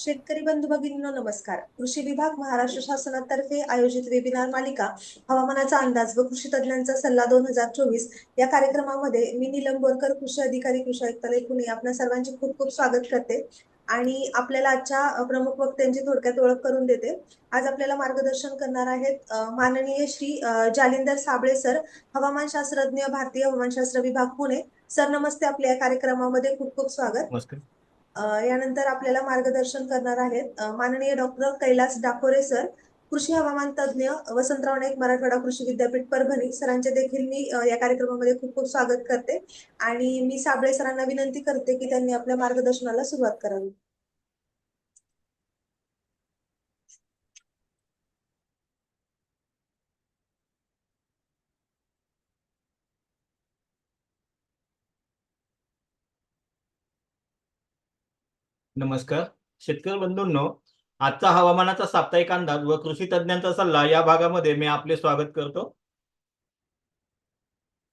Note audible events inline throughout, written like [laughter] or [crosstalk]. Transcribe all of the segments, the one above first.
शेतकरी बंधू भगिनींनो नमस्कार. कृषी विभाग महाराष्ट्र शासनातर्फे आयोजित वेबिनार मालिका हवामानाचा अंदाज व कृषी तज्ञांचा सल्ला दोन हजार चोवीस या कार्यक्रमामध्ये मी नीलम बोरकर कृषी अधिकारी कृषी आयुक्तालय पुणे आपल्या सर्वांचे खूप खूप स्वागत करते. आणि आपल्याला आजच्या प्रमुख वक्त्यांची थोडक्यात ओळख करून देते. आज आपल्याला मार्गदर्शन करणार आहेत माननीय श्री जालिंदर साबळे सर हवामान शास्त्रज्ञ भारतीय हवामानशास्त्र विभाग पुणे. सर नमस्ते. आपल्या या कार्यक्रमामध्ये खूप खूप स्वागत. नमस्कार. यानंतर आपल्याला मार्गदर्शन करणार आहेत. माननीय डॉक्टर कैलास डाकोरे सर कृषी हवामान तज्ज्ञ वसंतराव नाईक मराठवाडा कृषी विद्यापीठ परभणी सरांचे देखील मी या कार्यक्रमामध्ये खूप खूप स्वागत करते. आणि मी साबळे सरांना विनंती करते की त्यांनी आपल्या मार्गदर्शनाला सुरुवात करावी. नमस्कार. शेतकरी बंधूंनो आजचा हवामानाचा साप्ताहिक अंदाज व कृषी तज्ञांचा सल्ला या भागामध्ये मी आपले स्वागत करतो.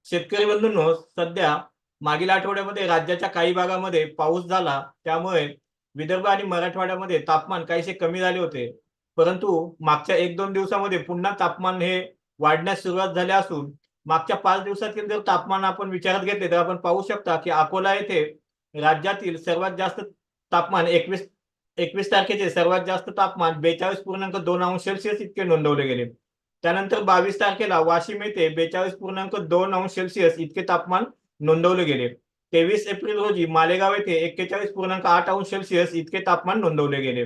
शेतकरी बंधूंनो सध्या मागील आठवड्यामध्ये राज्याच्या काही भागामध्ये पाऊस झाला. त्यामुळे विदर्भ आणि मराठवाड्यामध्ये तापमान काहीसे कमी झाले होते. परंतु मागच्या एक दोन दिवसामध्ये पुन्हा तापमान हे वाढण्यास सुरुवात झाली असून मागच्या पाच दिवसातील जर तापमान आपण विचारात घेतले तर आपण पाहू शकता की अकोला येथे राज्यातील सर्वात जास्त तापमान एकवीस एकवीस तारखेचे सर्वात जास्त तापमान बेचाळीस पूर्णांक दोन अंश सेल्सिअस इतके नोंदवले गेले. त्यानंतर बावीस तारखेला वाशिम येथे बेचाळीस पूर्णांक दोन अंश सेल्सिअस इतके तापमान नोंदवले गेले. तेवीस एप्रिल रोजी मालेगाव येथे एक्केचाळीस पूर्णांक आठ अंश सेल्सिअस इतके तापमान नोंदवले गेले.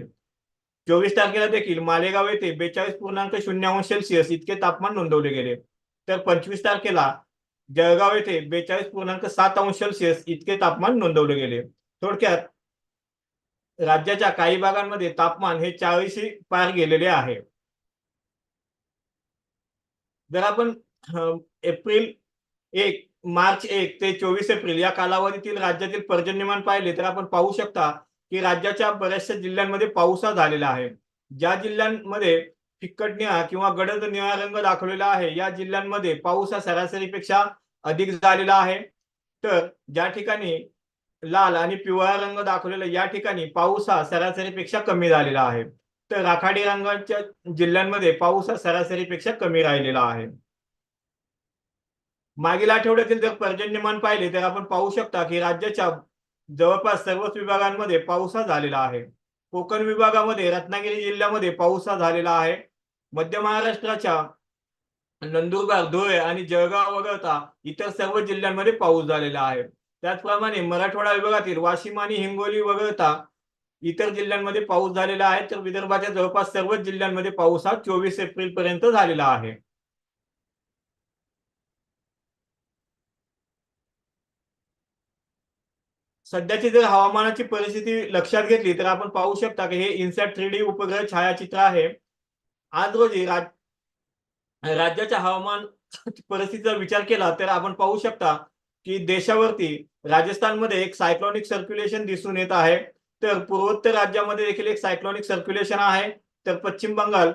चोवीस तारखेला देखील मालेगाव येथे बेचाळीस पूर्णांक शून्य अंश सेल्सिअस इतके तापमान नोंदवले गेले. तर पंचवीस तारखेला जळगाव येथे बेचाळीस पूर्णांक सात अंश सेल्सिअस इतके तापमान नोंदवले गेले. थोडक्यात राज्याच्या काही भागांमध्ये तापमान हे चाळीशी पार गेलेले आहे. जर आपण एप्रिल एक मार्च एक ते चोवीस एप्रिल या कालावधीतील राज्यातील पर्जन्यमान पाहिले तर आपण पाहू शकता की राज्याच्या बऱ्याचशा जिल्ह्यांमध्ये पाऊस हा झालेला आहे. ज्या जिल्ह्यांमध्ये फिक्कट निळा किंवा गडद निळा रंग दाखवलेला आहे या जिल्ह्यांमध्ये पाऊस हा सरासरीपेक्षा अधिक झालेला आहे. तर ज्या ठिकाणी लाल आणि पिवळा रंग दाखवलेला या ठिकाणी पाऊस हा सरासरीपेक्षा कमी झालेला आहे. तर राखाडी रंगाच्या जिल्ह्यांमध्ये पाऊस हा सरासरीपेक्षा कमी राहिलेला आहे. मागील आठवड्यातील जर पर्जन्यमान पाहिले तर आपण पाहू शकता की राज्याच्या जवळपास सर्वच विभागांमध्ये पाऊस हा झालेला आहे. कोकण विभागामध्ये रत्नागिरी जिल्ह्यामध्ये पाऊस हा झालेला आहे. मध्य महाराष्ट्राच्या नंदुरबार धुळे आणि जळगाव वगळता इतर सर्व जिल्ह्यांमध्ये पाऊस झालेला आहे. त्याचप्रमाणे मराठवाडा विभागातील वाशिम आणि हिंगोली वगळता इतर जिल्ह्यांमध्ये पाऊस झालेला आहे. तर विदर्भाच्या जवळपास सर्वच जिल्ह्यांमध्ये पाऊस हा चोवीस एप्रिल पर्यंत झालेला आहे. सध्याची जर हवामानाची परिस्थिती लक्षात घेतली तर आपण पाहू शकता की हे इन्सॅट थ्री डी उपग्रह छायाचित्र आहे. आज रोजी राज राज्याच्या हवामान परिस्थितीचा विचार केला तर आपण पाहू शकता की देशावरती राजस्थानमध्ये एक सायक्लॉनिक सर्क्युलेशन दिसून येत आहे. तर पूर्वोत्तर राज्यामध्ये देखील एक सायक्लॉनिक सर्क्युलेशन आहे. तर पश्चिम बंगाल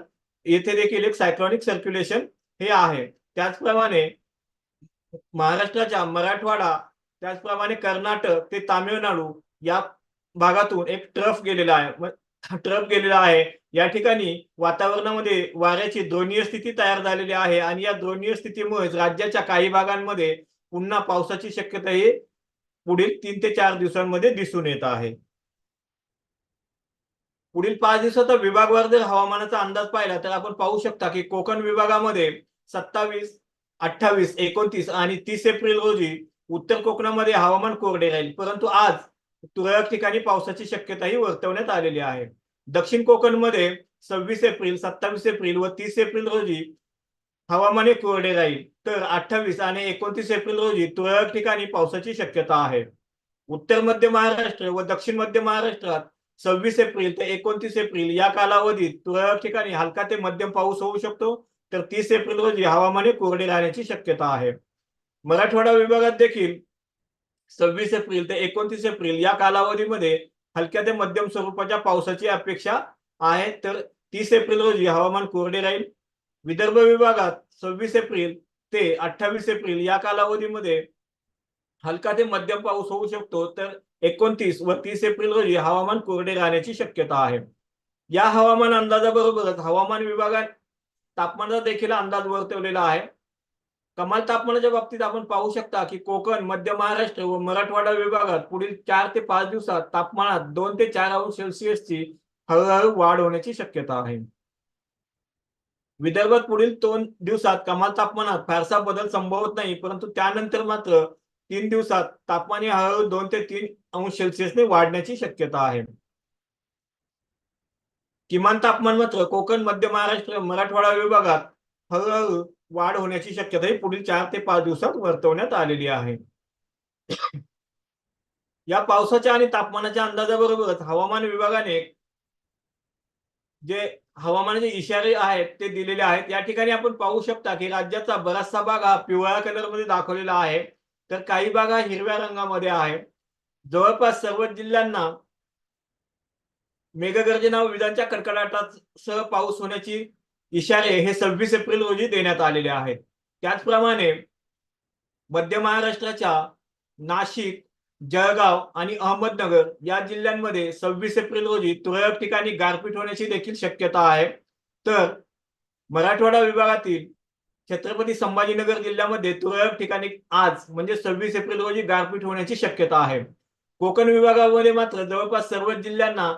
येथे देखील एक सायक्लॉनिक सर्क्युलेशन हे आहे. त्याचप्रमाणे महाराष्ट्राच्या मराठवाडा त्याचप्रमाणे कर्नाटक ते तामिळनाडू या भागातून एक ट्रफ गेलेला आहे. ट्रफ गेलेला आहे. या ठिकाणी वातावरणामध्ये वाऱ्याची द्रोणीय स्थिती तयार झालेली आहे आणि या द्रोणीय स्थितीमुळे राज्याच्या काही भागांमध्ये पुन्हा पावसाची शक्यता ही पुढील तीन ते चार दिवसांमध्ये दिसून येत आहे. पुढील पाच दिवसाचा विभागवार जर हवामानाचा अंदाज पाहिला तर आपण पाहू शकता की कोकण विभागामध्ये सत्तावीस अठ्ठावीस एकोणतीस आणि तीस एप्रिल रोजी उत्तर कोकणामध्ये हवामान कोरडे राहील. परंतु आज तुरळक ठिकाणी पावसाची शक्यताही वर्तवण्यात आलेली आहे. दक्षिण कोकणमध्ये सव्वीस एप्रिल सत्तावीस एप्रिल व तीस एप्रिल रोजी हवामान हे कोरडे राहील. तर अठ्ठावीस आणि एकोणतीस एप्रिल रोजी तुरळक ठिकाणी पावसाची शक्यता आहे. उत्तर मध्य महाराष्ट्र व दक्षिण मध्य महाराष्ट्रात सव्वीस एप्रिल ते एकोणतीस एप्रिल या कालावधीत तुरळक ठिकाणी हलका ते मध्यम पाऊस होऊ शकतो. तर तीस एप्रिल रोजी हवामान कोरडे राहण्याची शक्यता आहे. मराठवाडा विभागात देखील सव्वीस एप्रिल ते एकोणतीस एप्रिल या कालावधीमध्ये हलक्या ते मध्यम स्वरूपाच्या पावसाची अपेक्षा आहे. तर तीस एप्रिल रोजी हवामान कोरडे राहील. विदर्भ विभागात सव्वीस एप्रिल ते अठ्ठावीस एप्रिल या कालावधीमध्ये हलका ते मध्यम पाऊस होऊ शकतो तर एकोणतीस व तीस एप्रिल रोजी हवामान कोरडे राहण्याची शक्यता आहे. या हवामान अंदाजाबरोबरच हवामान विभागात तापमानाचा देखील अंदाज वर्तवलेला आहे. कमाल तापमानाच्या बाबतीत आपण पाहू शकता की कोकण मध्य महाराष्ट्र व मराठवाडा विभागात पुढील चार ते पाच दिवसात तापमानात दोन ते चार अंश सेल्सिअसची हळूहळू वाढ होण्याची शक्यता आहे. विदर्भात पुढील दोन दिवसात कमाल तापमानात फारसा बदल संभवत नाही परंतु त्यानंतर मात्र तीन दिवसात तापमान हे हळूहळू दोन ते तीन अंश सेल्सिअसने वाढण्याची शक्यता आहे. किमान तापमान मात्र कोकण मध्य महाराष्ट्र मराठवाडा विभागात हळूहळू वाढ होण्याची शक्यता ही पुढील चार ते पाच दिवसात वर्तवण्यात आलेली आहे. या पावसाच्या आणि तापमानाच्या अंदाजाबरोबरच हवामान विभागाने जे हवामानाचे इशारे आहेत ते दिलेले आहेत. या ठिकाणी आपण पाहू शकता की राज्याचा बराचसा भाग हा पिवळ्या कलरमध्ये दाखवलेला आहे. तर काही भाग हा हिरव्या रंगामध्ये आहे. जवळपास सर्व जिल्ह्यांना मेघगर्जना व विजांच्या कडकडाटासह पाऊस होण्याची इशारे हे सव्वीस एप्रिल रोजी देण्यात आलेले आहेत. त्याचप्रमाणे मध्य महाराष्ट्राच्या नाशिक जळगाव आणि अहमदनगर या जिल्ह्यांमध्ये सव्वीस एप्रिल रोजी तुरळक ठिकाणी गारपीट होण्याची देखील शक्यता आहे. तर मराठवाडा विभागातील छत्रपती संभाजीनगर जिल्ह्यामध्ये तुरळक ठिकाणी आज म्हणजे सव्वीस एप्रिल रोजी गारपीट होण्याची शक्यता आहे. कोकण विभागामध्ये मात्र जवळपास सर्वच जिल्ह्यांना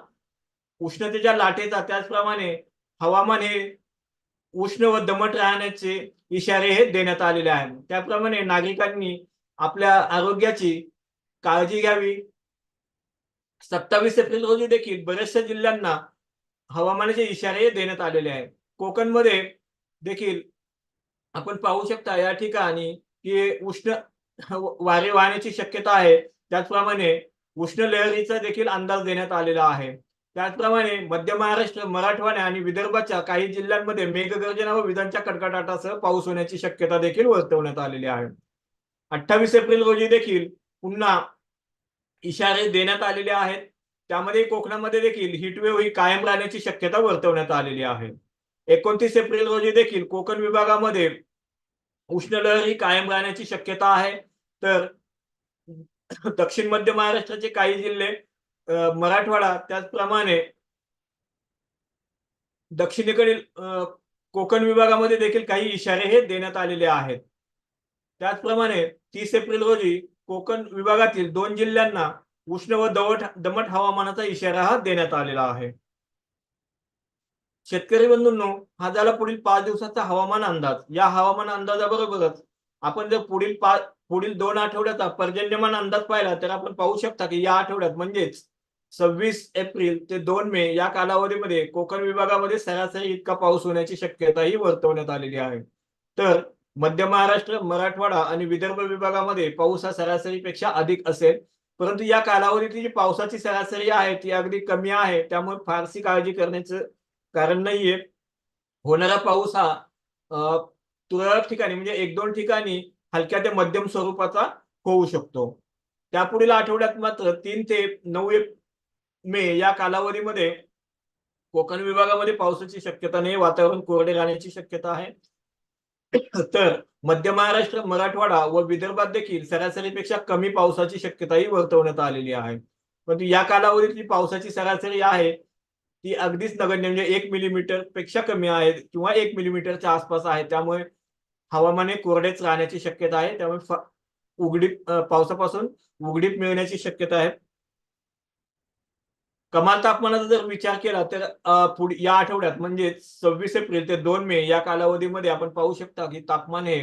उष्णतेच्या लाटेचा त्याचप्रमाणे हवामान हे उष्ण व दमट राहण्याचे इशारे हे देण्यात आलेले आहेत त्याप्रमाणे नागरिकांनी आपल्या आरोग्याची काळजी घ्यावी. सत्तावीस एप्रिल रोजी देखील बऱ्याचशा जिल्ह्यांना हवामानाचे इशारे देण्यात आलेले आहेत. कोकणमध्ये देखील आपण पाहू शकता या ठिकाणी की उष्ण वारे वाहण्याची शक्यता आहे. त्याचप्रमाणे उष्ण लहरीचा देखील अंदाज देण्यात आलेला आहे. त्याचप्रमाणे मध्य महाराष्ट्र मराठवाडा आणि विदर्भाच्या काही जिल्ह्यांमध्ये मेघगर्जना व विजांच्या कडकडाटासह पाऊस होण्याची शक्यता देखील वर्तवण्यात आलेली आहे. अठ्ठावीस एप्रिल रोजी देखील पुन्हा इशारे देण्यात आलेले आहेत. त्यामध्ये कोकणामध्ये देखील हिटवेव्ह ही कायम राहण्याची शक्यता वर्तवण्यात आलेली आहे. एकोणतीस एप्रिल रोजी देखील कोकण विभागामध्ये उष्ण लहर ही कायम राहण्याची शक्यता आहे. तर दक्षिण मध्य महाराष्ट्राचे काही जिल्हे मराठवाडा त्याचप्रमाणे दक्षिणेकडील कोकण विभागामध्ये देखील काही इशारे हे देण्यात आलेले आहेत. त्याचप्रमाणे तीस एप्रिल रोजी कोकण विभागातील दोन जिल्ह्यांना उष्ण व दवट दमट हवामानाचा इशारा हा देण्यात आलेला आहे. शेतकरी बंधूंनो हा झाला पुढील पाच दिवसाचा हवामान अंदाज. या हवामान अंदाजाबरोबरच आपण जर पुढील पाच पुढील दोन आठवड्याचा पर्जन्यमान अंदाज पाहिला तर आपण पाहू शकता की या आठवड्यात म्हणजेच सव्वीस एप्रिल ते दोन मे या कालावधीमध्ये कोकण विभागामध्ये सरासरी इतका पाऊस होण्याची शक्यताही वर्तवण्यात आलेली आहे. तर मध्य महाराष्ट्र मराठवाडा आणि विदर्भ विभागामध्ये पाऊस हा सरासरीपेक्षा अधिक असेल. परंतु या कालावधीतली जी पावसाची सरासरी आहे ती अगदी कमी आहे. त्यामुळे फारशी काळजी करण्याचं कारण नाहीये. होणारा पाऊस हा तुरळक ठिकाणी म्हणजे एक दोन ठिकाणी हलक्या ते मध्यम स्वरूपाचा होऊ शकतो. त्यापुढील आठवड्यात मात्र तीन ते नऊ मे या कालावधीमध्ये कोकण विभागामध्ये पावसाची शक्यता नाही वातावरण कोरडे राहण्याची शक्यता आहे. तर मध्य महाराष्ट्र मराठवाडा व विदर्भात देखील सरासरीपेक्षा कमी पावसाची शक्यताही वर्तवण्यात आलेली आहे. परंतु या कालावधीतली पावसाची सरासरी आहे ती अगदीच नगण्य म्हणजे एक मिलीमीटरपेक्षा कमी आहे किंवा एक मिलीमीटरच्या आसपास आहे. त्यामुळे हवामाने कोरडेच राहण्याची शक्यता आहे. त्यामुळे उघडीप पावसापासून उघडीप मिळण्याची शक्यता आहे. कमाल तापमानाचा जर विचार केला तर पुढे या आठवड्यात म्हणजे सव्वीस एप्रिल ते दोन मे या कालावधीमध्ये आपण पाहू शकता की तापमान हे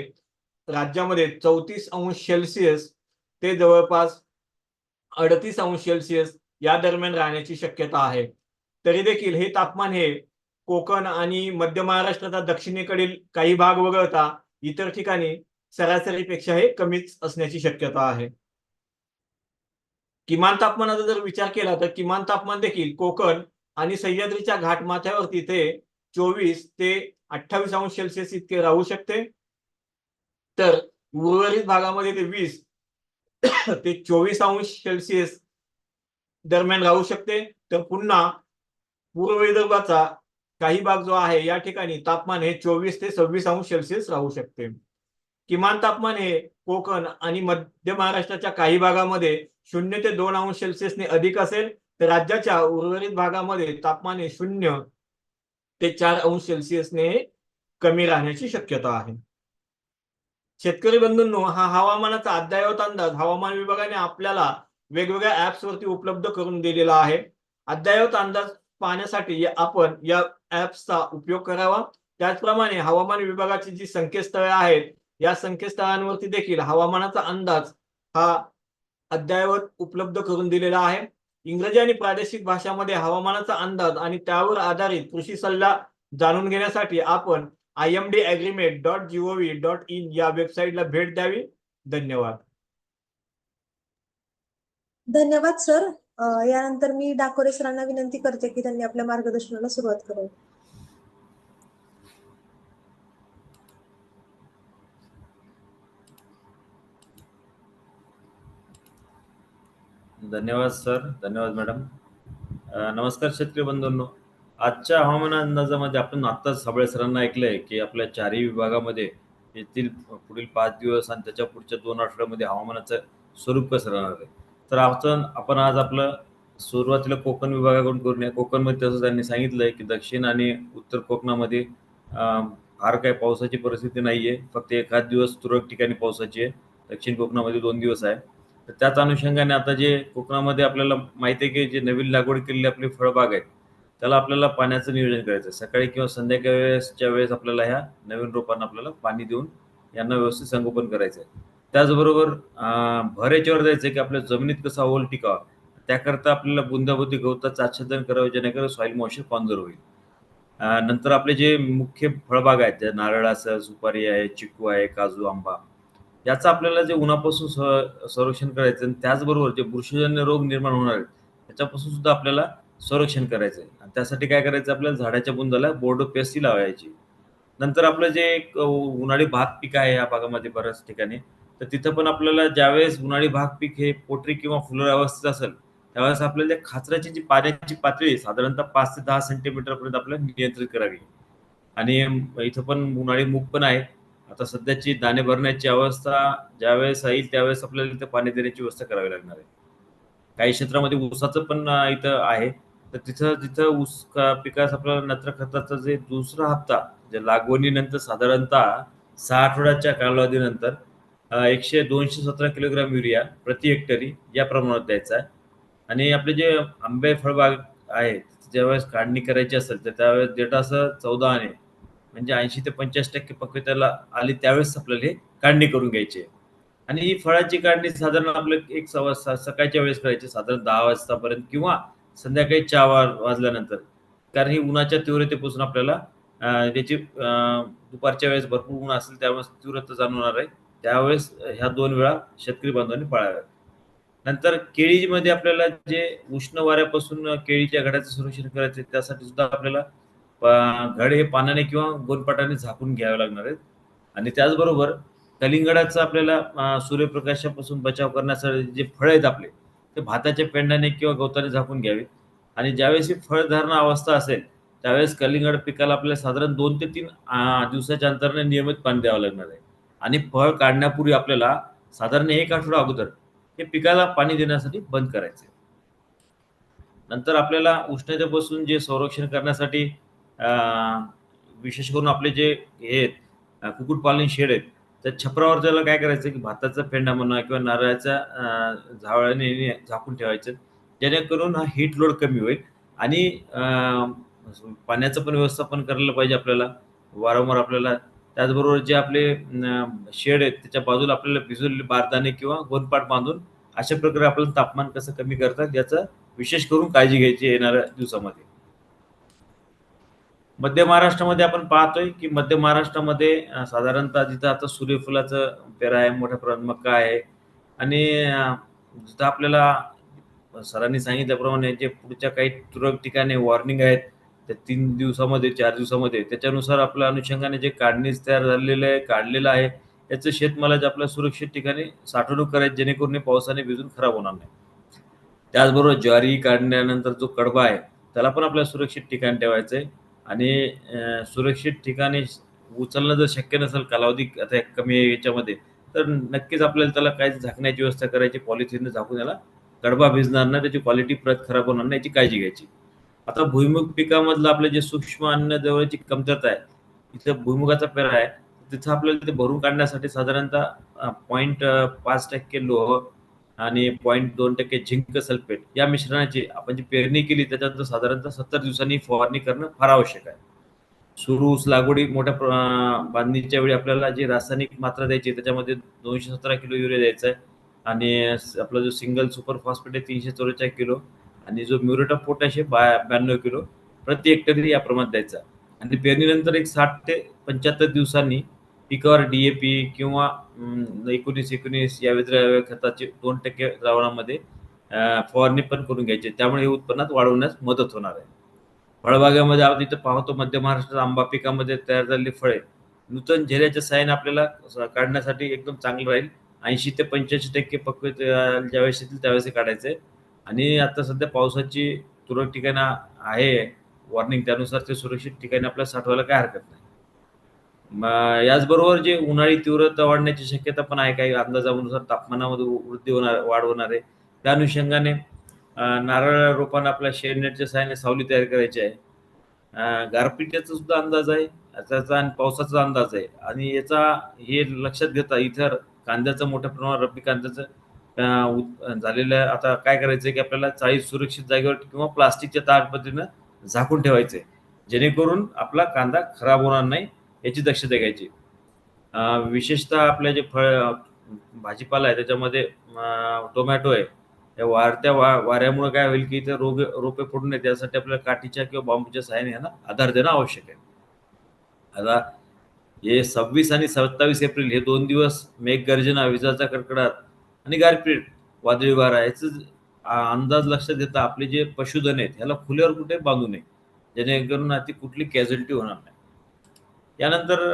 राज्यामध्ये चौतीस अंश सेल्सिअस ते जवळपास अडतीस अंश सेल्सिअस या दरम्यान राहण्याची शक्यता आहे. तरी देखील हे तापमान हे कोकण आणि मध्य महाराष्ट्राचा दक्षिणेकडील काही भाग वगळता इतर ठिकाणी सरासरीपेक्षा हे कमीच असण्याची शक्यता आहे. किमान तापमानाचा जर विचार केला तर किमान तापमान देखील कोकण आणि सह्याद्रीच्या घाटमाथ्यावरती ते चोवीस ते अठ्ठावीस अंश सेल्सिअस इतके राहू शकते. तर उर्वरित भागामध्ये ते वीस [coughs] ते चोवीस अंश सेल्सिअस दरम्यान राहू शकते. तर पुन्हा पूर्व विदर्भाचा काही भाग जो आहे या ठिकाणी तापमान हे चोवीस ते सव्वीस अंश सेल्सिअस राहू शकते. किमान तापमान हे कोकण आणि मध्य महाराष्ट्राच्या काही भागामध्ये शून्य ते दोन अंश सेल्सिअसने अधिक असेल तर राज्याच्या उर्वरित भागामध्ये तापमान हे शून्य ते चार अंश सेल्सिअसने कमी राहण्याची शक्यता आहे. शेतकरी बंधूंनो हा हवामानाचा अद्ययावत अंदाज हवामान विभागाने आपल्याला वेगवेगळ्या ऍप्स वरती उपलब्ध करून दिलेला आहे. अद्ययावत अंदाज पाहण्यासाठी आपण या ऍप्सचा उपयोग करावा. त्याचप्रमाणे हवामान विभागाची जी संकेतस्थळे आहेत या संकेतस्थळांवरती देखील हवामानाचा अंदाज हा अद्ययावत उपलब्ध करून दिलेला आहे. इंग्रजी आणि प्रादेशिक भाषामध्ये हवामानाचा अंदाज आणि त्यावर आधारित कृषी सल्ला जाणून घेण्यासाठी आपण I M D agreement dot gov dot in या वेबसाईटला भेट द्यावी. धन्यवाद. धन्यवाद सर यानंतर मी डाकोरे सरांना विनंती करते की त्यांनी आपल्या मार्गदर्शनाला सुरुवात करावी धन्यवाद सर. धन्यवाद मॅडम. नमस्कार शेतकरी बंधूंनो. आजच्या हवामान अंदाजामध्ये आपण आत्ताच साबळे सरांना ऐकलंय की आपल्या चारही विभागामध्ये येथील पुढील पाच दिवस आणि त्याच्या पुढच्या दोन आठवड्यामध्ये हवामानाचं स्वरूप कसं राहणार आहे? तर आपण आपण आज आपलं सुरुवातीला कोकण विभागाकडून करूया. कोकणमध्ये तसं त्यांनी सांगितलंय की दक्षिण आणि उत्तर कोकणामध्ये फार काही पावसाची परिस्थिती नाही आहे फक्त एखाद दिवस तुरळक ठिकाणी पावसाची आहे. दक्षिण कोकणामध्ये दोन दिवस आहे. तर त्याच अनुषंगाने आता जे कोकणामध्ये आपल्याला माहिती आहे की जे नवीन लागवड केलेली आपली फळबाग आहेत त्याला आपल्याला पाण्याचं नियोजन करायचं आहे. सकाळी किंवा संध्याकाळी वेळेसच्या वेळेस आपल्याला ह्या नवीन रोपांना आपल्याला पाणी देऊन यांना व्यवस्थित संगोपन करायचं आहे. त्याचबरोबर भर याच्यावर द्यायचं आहे की आपल्या जमिनीत कसा ओल टिकावा त्याकरता आपल्याला बुंदाबुंदी गवताचं आच्छादन करावं जेणेकरून सॉईल मॉइश्चर कॉन्झर्व होईल. नंतर आपले जे मुख्य फळबाग आहेत ज्या नारळ असं सुपारी आहे चिकू आहे काजू आंबा याचं आपल्याला जे उन्हापासून संरक्षण करायचं आणि त्याचबरोबर जे बुरशीजन्य रोग निर्माण होणार आहेत त्याच्यापासून सुद्धा आपल्याला संरक्षण करायचं आहे. आणि त्यासाठी काय करायचं आपल्याला? झाडाच्या बुंदाला बोर्डो पेस्टी लावायची. नंतर आपलं जे एक उन्हाळी भात पीक आहे या भागामध्ये बऱ्याच ठिकाणी तर तिथं पण आपल्याला ज्यावेळेस उन्हाळी भाग पीक हे पोटरी किंवा फुलर अवस्थेत असेल त्यावेळेस आपल्याला खाचराची जी पाण्याची पातळी साधारणतः पाच ते दहा सेंटीमीटर पर्यंत आपल्याला नियंत्रित करावी. आणि इथं पण उन्हाळी मूग पण आहे आता सध्याची दाणे भरण्याची अवस्था ज्यावेळेस येईल त्यावेळेस आपल्याला इथं पाणी देण्याची व्यवस्था करावी लागणार आहे. काही क्षेत्रामध्ये ऊसाचं पण इथं आहे. तर तिथं तिथं ऊस का- पिकास आपल्याला नत्र खताचा जे दुसरा हप्ता जे लागवडीनंतर साधारणतः सहा आठवड्याच्या कालावधीनंतर एकशे दोनशे सतरा किलोग्राम युरिया प्रति हेक्टरी या प्रमाणात द्यायचा आहे. आणि आपले जे आंबे फळबाग आहे ज्यावेळेस काढणी करायची असेल तर त्यावेळेस डेटा असं चौदा आणे म्हणजे ऐंशी ते पंच्याऐंशी टक्के पक्वतेला आली त्यावेळेस आपल्याला हे काढणी करून घ्यायची आणि ही फळाची काढणी साधारण आपलं एक सव्वा सकाळच्या वेळेस करायची साधारण दहा वाजतापर्यंत किंवा संध्याकाळी चार वा- वाजल्यानंतर. कारण ही उन्हाच्या तीव्रतेपासून आपल्याला त्याची दुपारच्या वेळेस भरपूर ऊन असेल त्यावेळेस तीव्रता जाणवणार आहे. त्यावेळेस ह्या दोन वेळा शेतकरी बांधवांनी पाळाव्यात. नंतर केळीमध्ये आपल्याला जे उष्ण वाऱ्यापासून केळीच्या घड्याचं संरक्षण करायचं त्यासाठी सुद्धा आपल्याला घड हे पानाने किंवा गोनपाटाने झाकून घ्यावे लागणार आहेत. आणि त्याचबरोबर कलिंगडाचा आपल्याला सूर्यप्रकाशापासून बचाव करण्यासाठी जे फळ आहेत आपले ते भाताच्या पेंडाने किंवा गवताने झाकून घ्यावे. आणि ज्यावेळेस ही फळधारणा अवस्था असेल त्यावेळेस कलिंगड पिकाला आपल्याला साधारण दोन ते तीन दिवसाच्या अंतराने नियमित पाणी द्यावं लागणार आहे. आणि फळ काढण्यापूर्वी आपल्याला साधारण एक आठवडा अगोदर हे पिकाला पाणी देण्यासाठी बंद करायचे नंतर आपल्याला उष्णतेपासून जे संरक्षण करण्यासाठी विशेष करून आपले जे हे आहेत कुक्कुटपालन शेड आहेत त्या छपरावर त्याला काय करायचं की भाताचा फेंडा म्हणा किंवा नारळाच्या झावळाने झाकून ठेवायचं. जेणेकरून हा हीट लोड कमी होईल आणि पाण्याचं पण व्यवस्थापन करायला पाहिजे आपल्याला वारंवार आपल्याला. त्याचबरोबर जे आपले शेड आहेत त्याच्या बाजूला आपल्याला भिजवलेले बारदाणे किंवा गोनपाट बांधून अशा प्रकारे आपल्याला तापमान कसं कमी करतात याचा विशेष करून काळजी घ्यायची येणाऱ्या दिवसामध्ये. मध्य महाराष्ट्रामध्ये आपण पाहतोय की मध्य महाराष्ट्रामध्ये साधारणतः जिथं आता सूर्यफुलाचं पेरा आहे मोठ्या प्रमाणात मका आहे आणि जिथं आपल्याला सरांनी सांगितल्याप्रमाणे जे पुढच्या काही तुरळक ठिकाणी वॉर्निंग आहेत त्या तीन दिवसामध्ये चार दिवसामध्ये त्याच्यानुसार आपल्या अनुषंगाने जे काढणीच तयार झालेलं आहे काढलेलं आहे याचं शेतमालाचे आपल्या सुरक्षित ठिकाणी साठवणूक करायची जेणेकरून पावसाने भिजून खराब होणार नाही. त्याचबरोबर ज्वारी काढण्यानंतर जो कडबा आहे त्याला पण आपल्या सुरक्षित ठिकाणी ठेवायचं आहे आणि सुरक्षित ठिकाणी उचलणं जर शक्य नसेल कालावधी आता कमी याच्यामध्ये तर नक्कीच आपल्याला त्याला काय झाकण्याची व्यवस्था करायची पॉलिथिनने झाकून याला कडबा भिजणार नाही त्याची क्वालिटी परत खराब होणार नाही याची काळजी घ्यायची. आता भुईमुग पिकामधलं आपलं जे सूक्ष्म अन्न जवळची कमतरता आहे इथं भुईमुगाचा पेरा आहे तिथं आपल्याला ते भरून काढण्यासाठी साधारणतः पॉईंट पाच टक्के लोह आणि पॉईंट दोन टक्के झिंक सल्फेट या मिश्रणाची आपण जी पेरणी केली त्याच्यानंतर साधारणतः सत्तर दिवसांनी फवारणी करणं फार आवश्यक आहे. सुरू ऊस लागवडी मोठ्या प्र- बांधणीच्या वेळी आपल्याला जी रासायनिक मात्रा द्यायची त्याच्यामध्ये दोनशे सतरा किलो युरिया द्यायचा आहे. आणि आपला जो सिंगल सुपर फॉस्फेट आहे तीनशे चौवेचाळीस किलो. आणि जो म्युरेट ऑफ पोटॅश आहे बा ब्याण्णव किलो. प्रति हेक्टरी या प्रमाणात द्यायचा. आणि पेरणीनंतर एक साठ ते पंच्याहत्तर दिवसांनी पिकावर डीएपी किंवा एकोणीस एकोणीस या विद्राव्य खताचे दोन टक्के द्रावणामध्ये फवारणी पण करून घ्यायची. त्यामुळे हे उत्पन्नात वाढवण्यास मदत होणार आहे. फळबागामध्ये आपण इथं पाहतो मध्य महाराष्ट्रात आंबा पिकामध्ये तयार झालेली फळे. नूतन झेऱ्याच्या साहाय्याने आपल्याला काढण्यासाठी एकदम चांगलं राहील. ऐंशी ते पंच्याऐंशी टक्के पक्व ज्यावेळेस येतील त्यावेळेस काढायचे. आणि आता सध्या पावसाची तुरळक ठिकाणं आहे वॉर्निंग त्यानुसार ते सुरक्षित ठिकाणी आपल्याला साठवायला काय हरकत नाही. याचबरोबर जे उन्हाळी तीव्रता वाढण्याची शक्यता पण आहे काही अंदाजानुसार तापमानामध्ये वृद्धी होणार वाढ होणार आहे. त्या अनुषंगाने नारळ रोपांना आपल्या शेडनेटच्या सहाय्याने सावली तयार करायची आहे. अं, गारपिटीचा सुद्धा अंदाज आहे त्याचा आणि पावसाचा अंदाज आहे. आणि याचा हे लक्षात घेता इतर कांद्याचं मोठ्या प्रमाणात रब्बी कांद्याचं झालेलं आहे. आता काय करायचं की आपल्याला चाळीस सुरक्षित जागेवर किंवा प्लास्टिकच्या तार पद्धतीनं झाकून आहे जेणेकरून आपला कांदा खराब होणार नाही याची दक्षता घ्यायची. विशेषतः आपल्या जे फळ भाजीपाला आहे त्याच्यामध्ये टोमॅटो आहे. या वाढत्या वा वाऱ्यामुळे काय होईल की इथे रोग रोपे पडू नये त्यासाठी आपल्याला काठीच्या किंवा बांबूच्या सहाय्याने यांना आधार देणं आवश्यक आहे. आता हे सव्वीस आणि सत्तावीस एप्रिल हे दोन दिवस मेघगर्जना विजाचा कडकडाट आणि गारपीट वादळी वारा याचं अंदाज लक्षात घेता आपले जे पशुधन आहेत ह्याला खुल्यावर कुठे बांधू नये. जेणेकरून ती कुठली कॅझ्युलिटी होणार नाही. यानंतर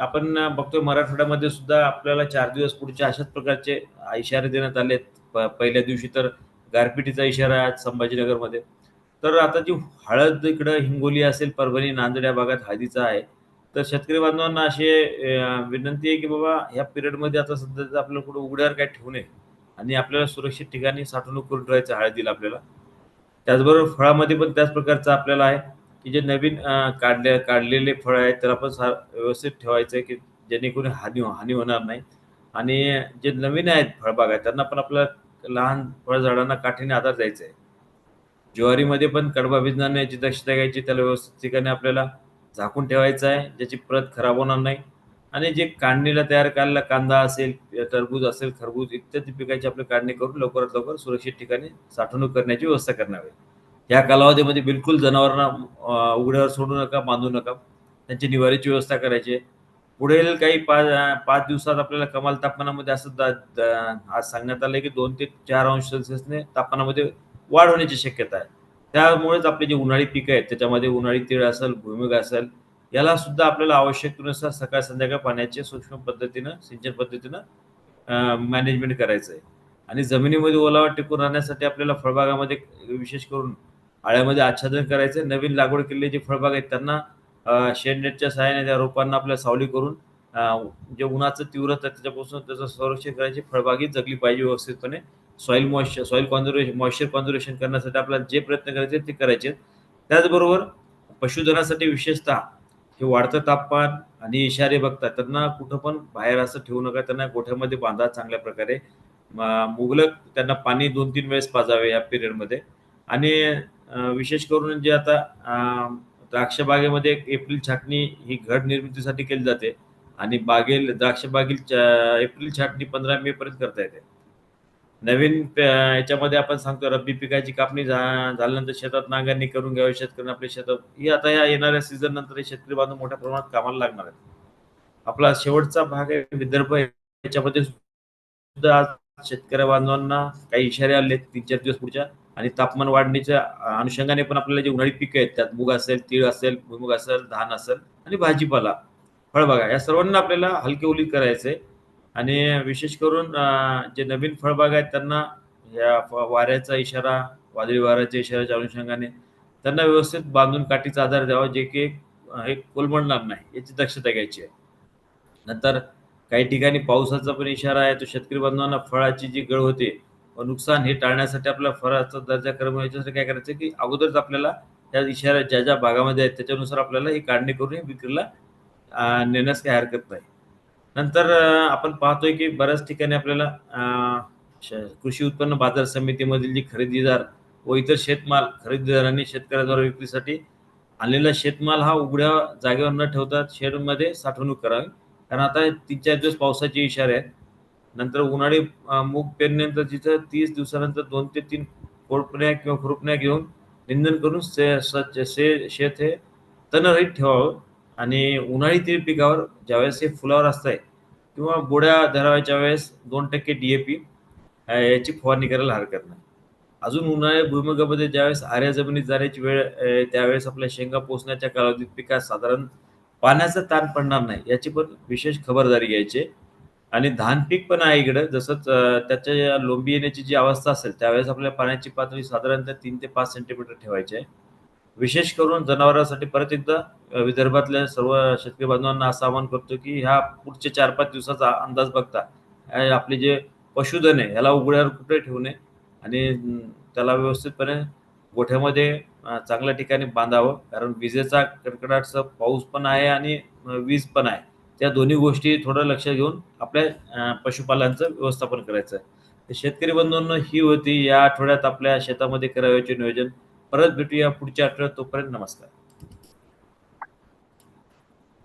आपण बघतोय मराठवाड्यामध्ये सुद्धा आपल्याला चार दिवस पुढच्या अशाच प्रकारचे इशारे देण्यात आले पहिल्या दिवशी तर गारपिटीचा इशारा आहे आज संभाजीनगरमध्ये. तर आता जी हळद इकडं हिंगोली असेल परभणी नांदेड या भागात हळदीचा आहे. तर शेतकरी बांधवांना अशी विनंती आहे की बाबा ह्या पिरियडमध्ये आता सध्या आपल्याला कुठं उघड्यावर काय ठेवू नये आणि आपल्याला सुरक्षित ठिकाणी साठवणूक करून ठेवायचं हळदीला आपल्याला. त्याचबरोबर फळामध्ये पण त्याच प्रकारचं आपल्याला आहे. की जे नवीन काढले काढलेले फळ आहेत तर आपण सा व्यवस्थित ठेवायचं आहे की जेणेकरून हानी हानी होणार नाही. आणि जे नवीन आहेत फळबाग आहेत त्यांना पण आपल्या लहान फळझाडांना काठीने आधार द्यायचा आहे ज्वारीमध्ये पण कडबा भिजणार नाही दक्षता घ्यायची त्याला व्यवस्थित ठिकाणी आपल्याला झाकून ठेवायचं आहे ज्याची प्रत खराब होणार नाही. आणि जे काढणीला तयार केलेला कांदा असेल टरबूज असेल खरबूज इत्यादी पिकाची आपली काढणी करून लवकरात लवकर सुरक्षित ठिकाणी साठवणूक करण्याची व्यवस्था करण्यावी या कालावधीमध्ये बिलकुल जनावरांना उघड्यावर सोडू नका बांधू नका. त्यांची निवारीची व्यवस्था करायची आहे. पुढील काही पाच पाच दिवसात आपल्याला कमाल तापमानामध्ये असं आज सांगण्यात आलं की दोन ते चार अंश सेल्सिअसने तापमानामध्ये वाढ होण्याची शक्यता आहे. त्यामुळेच आपले जे उन्हाळी पिकं आहेत त्याच्यामध्ये उन्हाळी तीळ असेल भुईमुग असेल याला सुद्धा आपल्याला आवश्यकतेनुसार सकाळ संध्याकाळ पाण्याचे सूक्ष्म पद्धतीनं सिंचन पद्धतीनं मॅनेजमेंट करायचं आहे आणि जमिनीमध्ये ओलावा टिकून राहण्यासाठी आपल्याला फळबागामध्ये विशेष करून आळ्यामध्ये आच्छादन करायचं नवीन लागवड केलेले जे फळबाग आहेत त्यांना शेडनेटच्या सहाय्याने त्या रोपांना आपल्या सावली करून जे उन्हाचं तीव्रता त्याच्यापासून त्याचं संरक्षण करायची फळबागी जगली पाहिजे व्यवस्थितपणे. Soil moisture soil conservation moisture conservation करण्यासाठी आपल्याला जे प्रयत्न करायचे ते करायचे. त्याचबरोबर पशुधनासाठी विशेषतः हे वाढतं तापमान आणि इशारे बघतात त्यांना कुठं पण बाहेर असं ठेवू नका त्यांना गोठ्यामध्ये बांधा चांगल्या प्रकारे. मुबलक त्यांना पाणी दोन तीन वेळेस पाजावे या पिरियडमध्ये आणि विशेष करून जे आता द्राक्ष बागेमध्ये एप्रिल छाटणी ही घड निर्मितीसाठी केली जाते आणि बागेल द्राक्ष बागेल एप्रिल छाटणी पंधरा मे पर्यंत करता येते. नवीन याच्यामध्ये आपण सांगतो रब्बी पिकाची कापणी झाल्यानंतर शेतात नांगरणी करून घ्यावी शेतकऱ्यांना आपल्या शेतात ही आता या येणाऱ्या सीझन नंतर हे शेतकरी बांधव मोठ्या प्रमाणात कामाला लागणार आहेत. आपला शेवटचा भाग आहे विदर्भ याच्यामध्ये सुद्धा आज शेतकऱ्या बांधवांना काही इशारे आले तीन चार दिवस पुढच्या. आणि तापमान वाढण्याच्या अनुषंगाने पण आपल्याला जे उन्हाळी पिकं आहेत त्यात मूग असेल तीळ असेल भुईमुग असेल धान असेल आणि भाजीपाला फळबागा या सर्वांना आपल्याला हलके ओली करायचे आणि विशेष करून जे नवीन फळबाग आहेत त्यांना या फ- वाऱ्याचा इशारा वादळी वाऱ्याच्या इशाऱ्याच्या अनुषंगाने त्यांना व्यवस्थित बांधून काठीचा आधार द्यावा जे की हे कोलमडणार नाही याची दक्षता घ्यायची आहे. नंतर काही ठिकाणी पावसाचा पण इशारा आहे तो शेतकरी बांधवांना फळाची जी गळ होते नुकसान हे टाळण्यासाठी आपल्या फराचा दर्जा कमी याच्यासाठी काय करायचं की अगोदरच आपल्याला त्या इशारा ज्या ज्या भागामध्ये आहेत त्याच्यानुसार आपल्याला ही काढणी करून ही विक्रीला नेण्यास काही हरकत नाही. नंतर आपण पाहतोय की बऱ्याच ठिकाणी आपल्याला श- कृषी उत्पन्न बाजार समितीमधील जी खरेदीदार व इतर शेतमाल खरेदीदारांनी शेतकऱ्याद्वारे विक्रीसाठी आणलेला शेतमाल हा उघड्या जागेवर न ठेवता शेडमध्ये साठवणूक करावी. कारण आता तीन चार दिवस पावसाचे इशारे आहेत. नंतर उन्हाळी मूग पेरणीनंतर जिथं तीस दिवसानंतर दोन ते तीन कोडपण्या किंवा खुरपण्या घेऊन निंदन करून से स्वच्छ से शेत हे तणरहित ठेवावं. आणि उन्हाळी तीळ पिकावर ज्यावेळेस हे फुलावर असतंय किंवा गोड्या धरावायच्या वेळेस दोन टक्के डी ए पी याची फवारणी करायला हरकत नाही. अजून उन्हाळ्या भुईमुगामध्ये ज्यावेळेस आर्या जमिनीत जाण्याची वेळ त्यावेळेस आपल्या शेंगा पोचण्याच्या कालावधीत पिकास साधारण पाण्याचा ताण पडणार नाही याची पण विशेष खबरदारी घ्यायची आणि धान पीक पण आहे इकडं. जसंच त्याच्या लोंबी येण्याची जी अवस्था असेल त्यावेळेस आपल्या पाण्याची पातळी साधारणतः तीन ते पाच सेंटीमीटर ठेवायची आहे. विशेष करून जनावरांसाठी परत एकदा विदर्भातल्या सर्व शेतकरी बांधवांना असं आवाहन करतो की ह्या पुढच्या चार पाच दिवसाचा अंदाज बघता. आपले जे पशुधन आहे ह्याला उघड्यावर कुठे ठेवू नये आणि त्याला व्यवस्थितपणे गोठ्यामध्ये चांगल्या ठिकाणी बांधावं. कारण विजेचा कडकडाटचा पाऊस पण आहे आणि वीज पण आहे. त्या दोन्ही गोष्टी थोडं लक्षात घेऊन आपल्या अं, पशुपालनाचं व्यवस्थापन करायचं. आहे तर शेतकरी बंधूंनो ही होती या आठवड्यात आपल्या शेतामध्ये करावयाचे नियोजन. परत भेटूया पुढच्या आठवड्यात. तोपर्यंत नमस्कार.